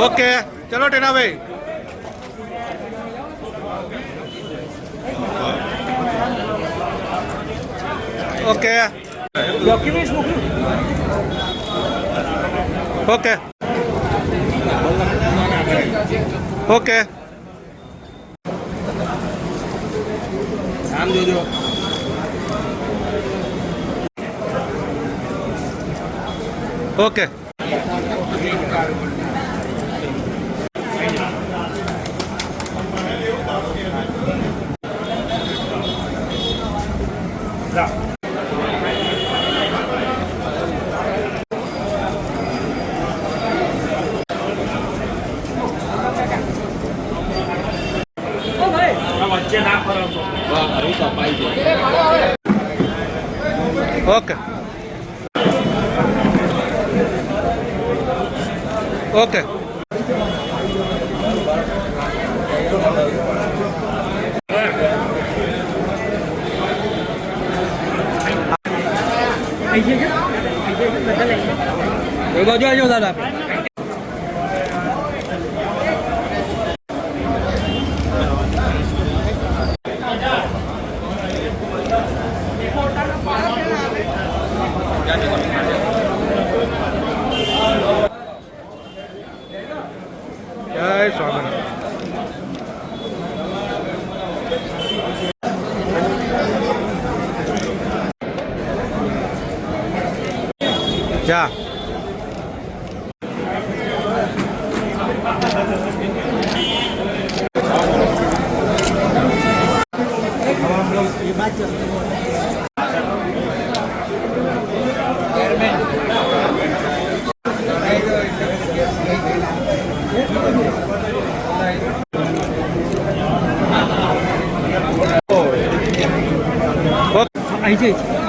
Okay ચલો ટેનાભાઈ okay documents મોકલું ઓકે ઓકે આમ જોજો ઓકે ઓકે એ બાજુ આવજો દાદા જય જા ઓકે આવી જાય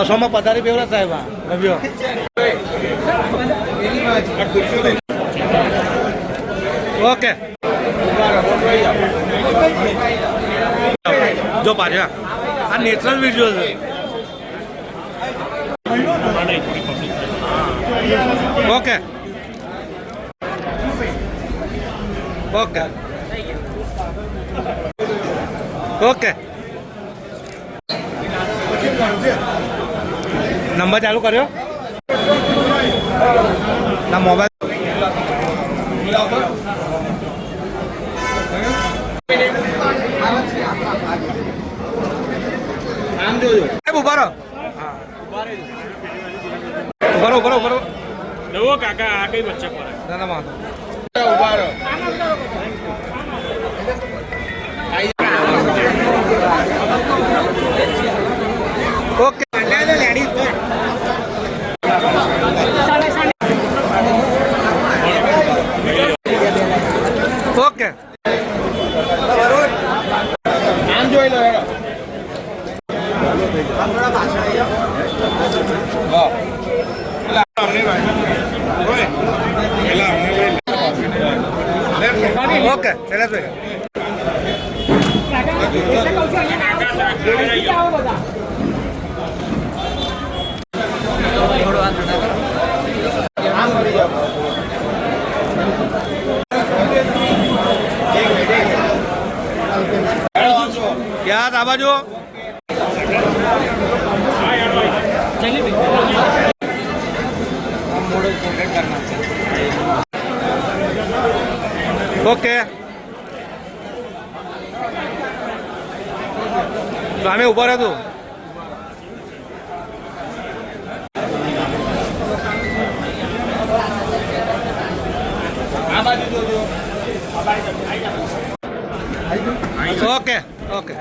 આ બસોમાં પધારી બેવરા સાહેબ ઓકે. જો પાછા આ નેચરલ વિઝ્યુઅલ છે. ઓકે. ઓકે. ઓકે. નંબર ચાલુ કર્યો. ના મોબાઈલ. આમ જોજો ઊભા રહો. ઊભા રહો ઊભા રહો ઊભા રહો. નવો કાકા આ કઈ વચ્ચે પડે? ના ના વાંધો ઊભા રહો. 啊，来 ઓકે. સામે ઊભા રહે તું. Okay okay.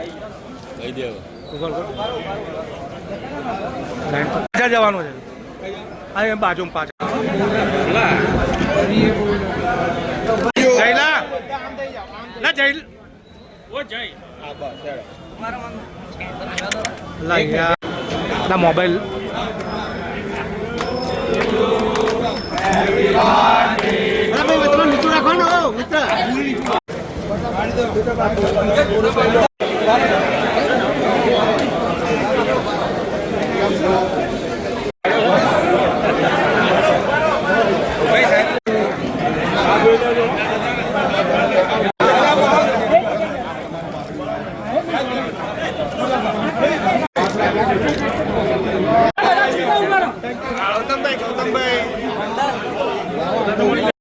જવાનું છે? આ બાજુ જયલા ના જયલ ઓ જય લા યાર ના મોબાઈલ નીચું રાખવાનું મિત્ર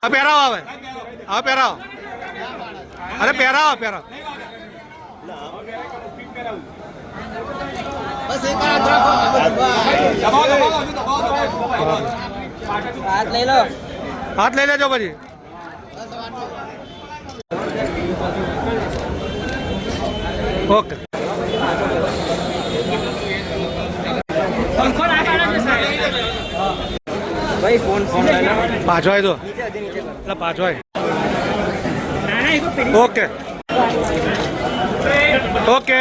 હવે પહેરાવો હવે. હવે પહેરાવો. અરે પહેરાવો પહેરાવો. બસ એક હાથ લઈ લો. હાથ લઈ લેજો પછી. ઓકે. ભાઈ ફોન ફોન પાછો આવી દો નીચે હજી નીચે કરો. એટલે પાછો આવી ના ના એ તો પેલી ઓકે. ઓકે.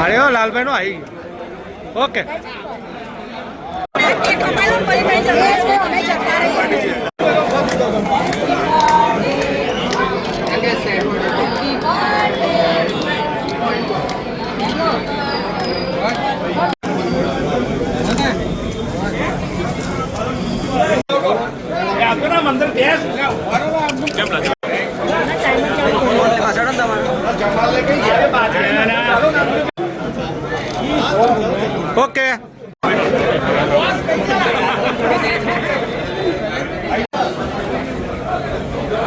અરે ઓ લાલભાઈ નો આવી ગયો ઓકે એક કમાલો પડી પડી જતો છે અમે જતા રહીએ આપણા મંદિર બેસ કેમ લાગે પાછળ તમારે ઓકે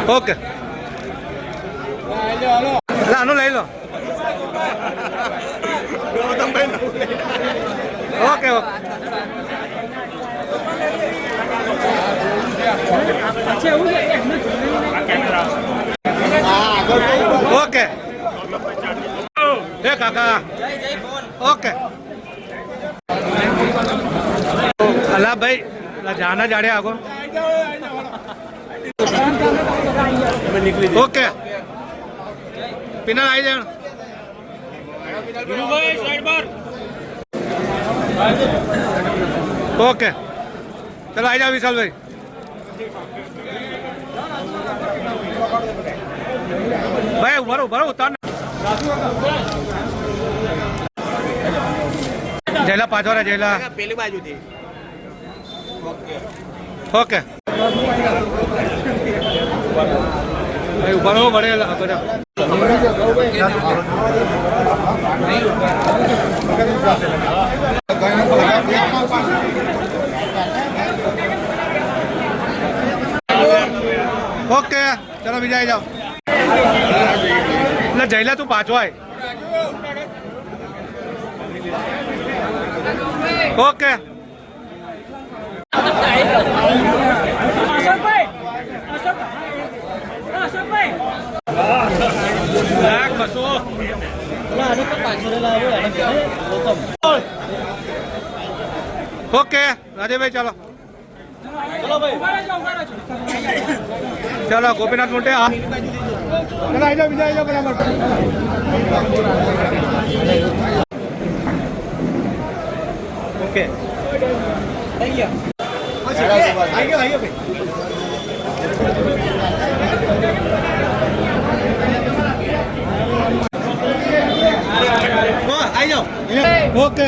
ઓકે એટલે આનું લઈ લો ઓકે ઓકે ઓકે એ કાકા ઓકે અલા ભાઈ જાના જાડે આગો. ઓકે. પિનલ આવી પર ઓકે. ચલો આવી જાઓ વિશાલભાઈ. ભાઈ, ઊભા ઊભા ઉતાર જયલા પાછો જયલા. પેલી બાજુથી. ઓકે. ભાઈ ઊભા રહો વડે બધા. ઓકે ચલો બીજા આવી જાઓ. એટલે જયલા તું પાછો આય ઓકે અશોકભાઈ અશોકભાઈ અશોકભાઈ લાખ બસો પાછળ લાવો ઓકે રાજેભાઈ ચાલો ચાલો ગોપીનાથ મોટે હા ચાલો આવી જાઓ બીજા આવી જાઓ બરાબર ઓકે આવી ગયો આવી ગયો ભાઈ આવી જાઓ ઓકે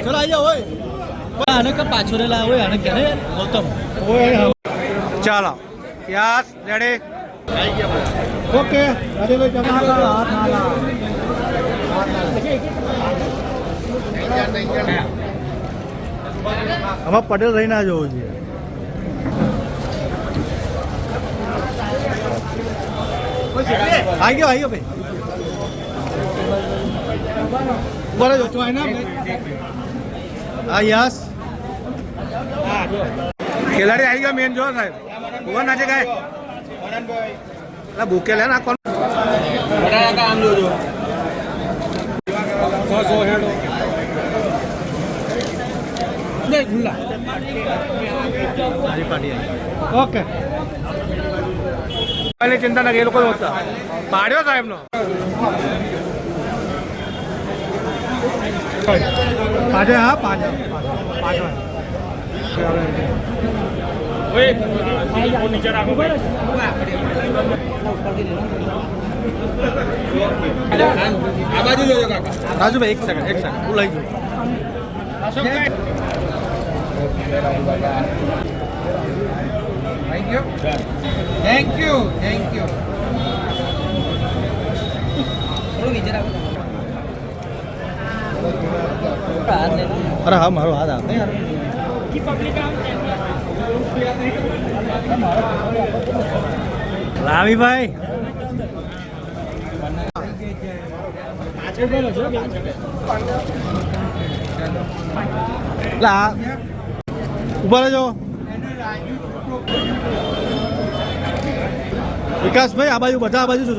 ચલો આવી જાઓ હોય આને કે પાછો રેલા હોય આને કે ગૌતમ ચાલો યસ રેડી ઓકે. રાજેભાઈ ચાલો આમાં પટેલ રહીને આ જવું જોઈએ. આવી ગયો આવી ગયો ભાઈ. બરાબર જો ના હા યસ. ખેલાડી આવી ગયા મેન જો સાહેબ. ભુવન નાચે ગાય. એટલે ભૂકે લે નાખો આમ જોજો ઓકે. ચિંતા ના એ લોકો પાડ્યો સાહેબ નો પાછળ હા પાછળ પાછળ રાજુભાઈ એક સેકન્ડ એક સેકન્ડ હું લઈ જાઉં. થેન્ક યુ થેન્ક યુ અરે હા મારો હાથ આપે. યાર રામીભાઈ લા. ઊભા રહેજો. વિકાસભાઈ આ બાજુ બધા આ બાજુ છો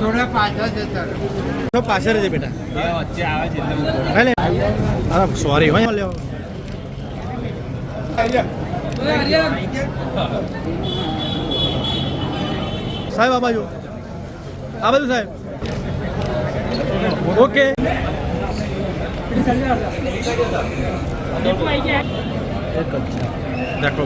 થોડા પાછળ જતા પાછળ રહેજે બેટા. વચ્ચે આવે છે સોરી હોય લેવો સાહેબ આ બાજુ. આ બાજુ સાહેબ. ઓકે. દેખો.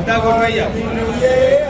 બધા ગોઠવાઈ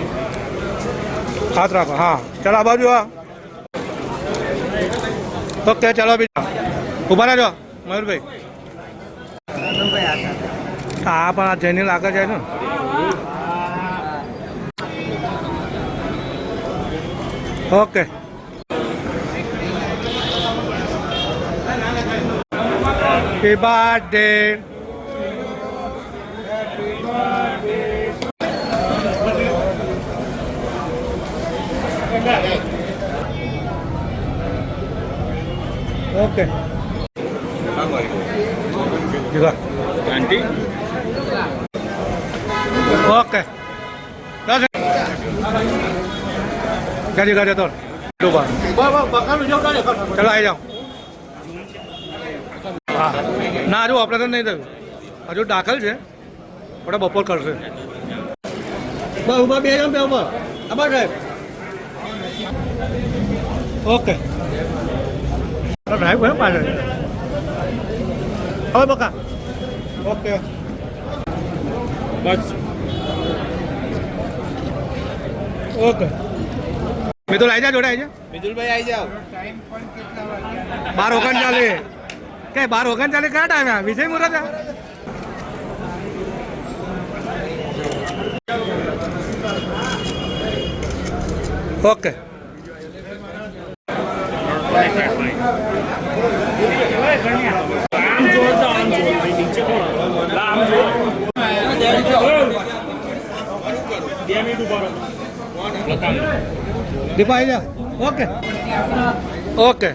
હાથ રાખો, હા. ચાલો, આ બાજુ ઓકે, ચાલો, બીજા. ઊભા રહેજો, મયુરભાઈ. હા, પણ આ જૈન લાગે છે ને okay. Happy birthday. Okay okay ગાડી ગાડી તો ડૂબા ચલો આવી જાઓ હા ના હજુ ઓપરેશન નહીં થયું. હજુ દાખલ છે. આપણે બપોર કરશે. ઊભા બે જણ બે ઊભા આભાર સાહેબ. ઓકે ડ્રાઈવ હોય પાછળ હવે બકા ઓકે બસ ઓકે મિતુલ આવી જા જોડે આવી જા મિતુલભાઈ આવી જાઓ બાર ઓગણ ચાલે કઈ બાર ઓગણ ચાલે કયા ટાઈમે? વિજય મુરત? ઓકે આમ જો તો આમ જો ભાઈ નીચે કોણ લા આમ જો બે મિનિટ ઊભા રહો દીપા આવી જા ઓકે ઓકે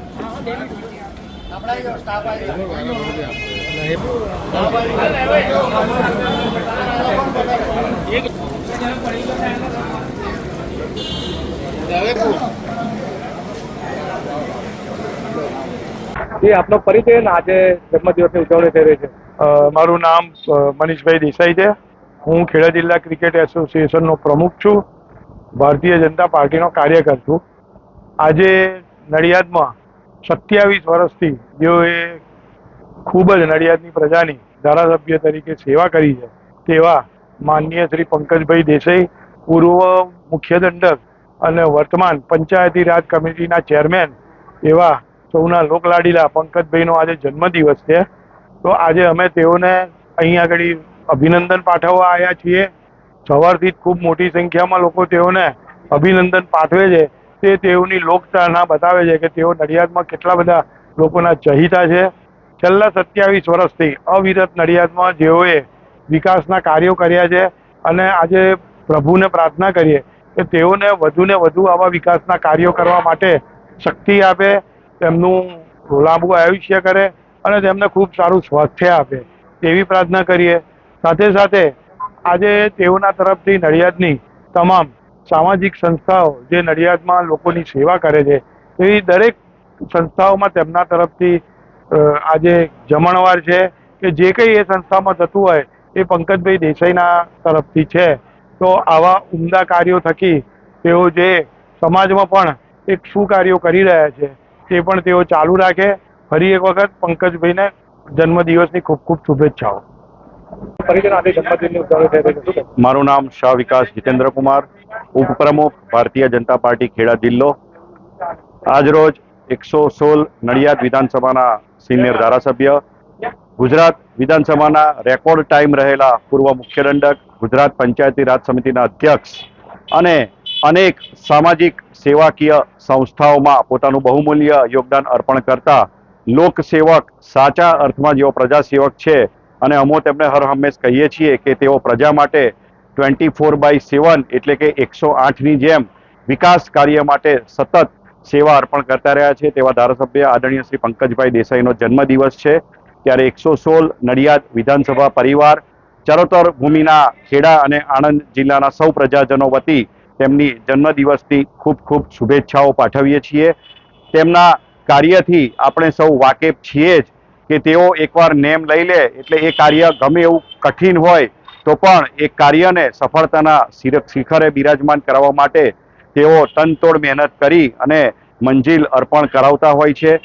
એ આપનો પરિચય આજે જન્મદિવસની ઉજવણી થઈ રહી છે. મારું નામ મનીષભાઈ દેસાઈ છે. હું ખેડા જિલ્લા ક્રિકેટ એસોસિએશનનો પ્રમુખ છું. ભારતીય જનતા પાર્ટીનો કાર્યકર છું. આજે નડિયાદમાં સત્યાવીસ વર્ષથી જેઓએ ખૂબ જ નડિયાદની પ્રજાની ધારાસભ્ય તરીકે સેવા કરી છે, તેવા માનનીય શ્રી પંકજભાઈ દેસાઈ, પૂર્વ મુખ્ય દંડક અને વર્તમાન પંચાયતી રાજ કમિટીના ચેરમેન એવા સૌના લોકલાડીલા પંકજભાઈનો આજે જન્મદિવસ છે. તો આજે અમે તેઓને અહીં આગળ અભિનંદન પાઠવવા આવ્યા છીએ. સવારથી જ ખૂબ મોટી સંખ્યામાં લોકો તેઓને અભિનંદન પાઠવે છે. તે તેઓની લોકચાહના બતાવે છે કે તેઓ નડિયાદમાં કેટલા બધા લોકોના ચહિતા છે. છેલ્લા સત્યાવીસ વર્ષથી અવિરત નડિયાદમાં જેઓએ વિકાસના કાર્યો કર્યા છે અને આજે પ્રભુને પ્રાર્થના કરીએ કે તેઓને વધુને વધુ આવા વિકાસના કાર્યો કરવા માટે શક્તિ આપે તેમનું લાંબુ આયુષ્ય કરે અને તેમને ખૂબ સારું સ્વાસ્થ્ય આપે, તેવી પ્રાર્થના કરીએ. સાથે સાથે આજે તેઓના તરફથી નડિયાદની તમામ સામાજિક સંસ્થાઓ જે નડિયાદમાં લોકોની સેવા કરે છે, એવી દરેક સંસ્થાઓમાં તેમના તરફથી આજે જમણવાર છે કે જે કંઈ એ સંસ્થામાં થતું હોય એ પંકજભાઈ દેસાઈના તરફથી છે. તો આવા ઉમદા કાર્યો થકી તેઓ જે સમાજમાં પણ એક શું કાર્યો કરી રહ્યા છે તે પણ તેઓ ચાલુ રાખે ફરી એક વખત પંકજભાઈને જન્મદિવસની ખૂબ ખૂબ શુભેચ્છાઓ? મારું નામ શાહ વિકાસ જીતેન્દ્ર કુમાર ઉપપ્રમુખ ભારતીય જનતા પાર્ટી ખેડા જિલ્લો. આજરોજ એકસો સોળ નડિયાદ વિધાનસભાના સિનિયર ધારાસભ્ય ગુજરાત વિધાનસભાના રેકોર્ડ ટાઈમ રહેલા પૂર્વ મુખ્ય દંડક ગુજરાત પંચાયતી રાજ સમિતિના અધ્યક્ષ અને અનેક સામાજિક સેવાકીય સંસ્થાઓમાં પોતાનું બહુમૂલ્ય યોગદાન અર્પણ કરતા લોકસેવક સાચા અર્થમાં જેઓ પ્રજાસેવક છે અને અમો તેમને હર હંમેશ કહીએ છીએ કે તેઓ પ્રજા માટે ટ્વેન્ટી ફોર બાય સેવન એટલે કે એકસો આઠની જેમ વિકાસ કાર્ય માટે સતત સેવા અર્પણ કરતા રહ્યા છે. તેવા ધારાસભ્ય આદરણીય શ્રી પંકજભાઈ દેસાઈનો જન્મદિવસ છે. ત્યારે એકસો સોળ નડિયાદ વિધાનસભા પરિવાર, ચરોતર ભૂમિના ખેડા અને આણંદ જિલ્લાના સૌ પ્રજાજનો વતી તેમની જન્મદિવસની ખૂબ ખૂબ શુભેચ્છાઓ પાઠવીએ છીએ. તેમના કાર્યથી આપણે સૌ વાકેફ છીએ જ કે તેઓ એકવાર નેમ લઈ લે એટલે એ કાર્ય ગમે એવું કઠિન હોય તો પણ એ કાર્યને સફળતાના શિખરે બિરાજમાન કરવા માટે તેઓ તનતોડ મહેનત કરી અને મંજિલ અર્પણ કરાવતા હોય છે.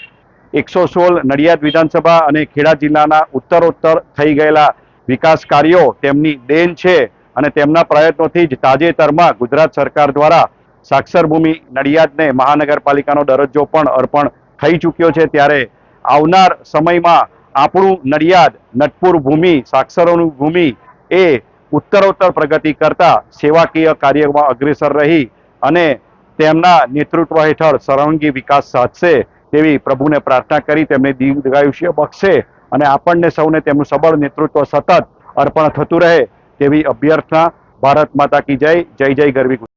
એકસો સોળ નડિયાદ વિધાનસભા અને ખેડા જિલ્લાના ઉત્તરોત્તર થઈ ગયેલા વિકાસ કાર્યો તેમની દેન છે. અને તેમના પ્રયત્નોથી જ તાજેતરમાં ગુજરાત સરકાર દ્વારા સાક્ષર ભૂમિ નડિયાદને મહાનગરપાલિકાનો દરજ્જો પણ અર્પણ થઈ ચૂક્યો છે. ત્યારે આવનાર સમયમાં આપણું નડિયાદ નટપુર ભૂમિ, સાક્ષરોનું ભૂમિ એ ઉત્તરોત્તર પ્રગતિ કરતા સેવાકીય કાર્યમાં અગ્રેસર રહી અને તેમના નેતૃત્વ હેઠળ સર્વાંગી વિકાસ સાધશે તેવી પ્રભુને પ્રાર્થના કરી તેમને દીર્ઘાયુષ્ય બક્ષે અને આપણને સૌને તેમનું સબળ નેતૃત્વ સતત અર્પણ થતું રહે. તેવી અભ્યર્થના ભારત માતા કી જય જય જય ગરવી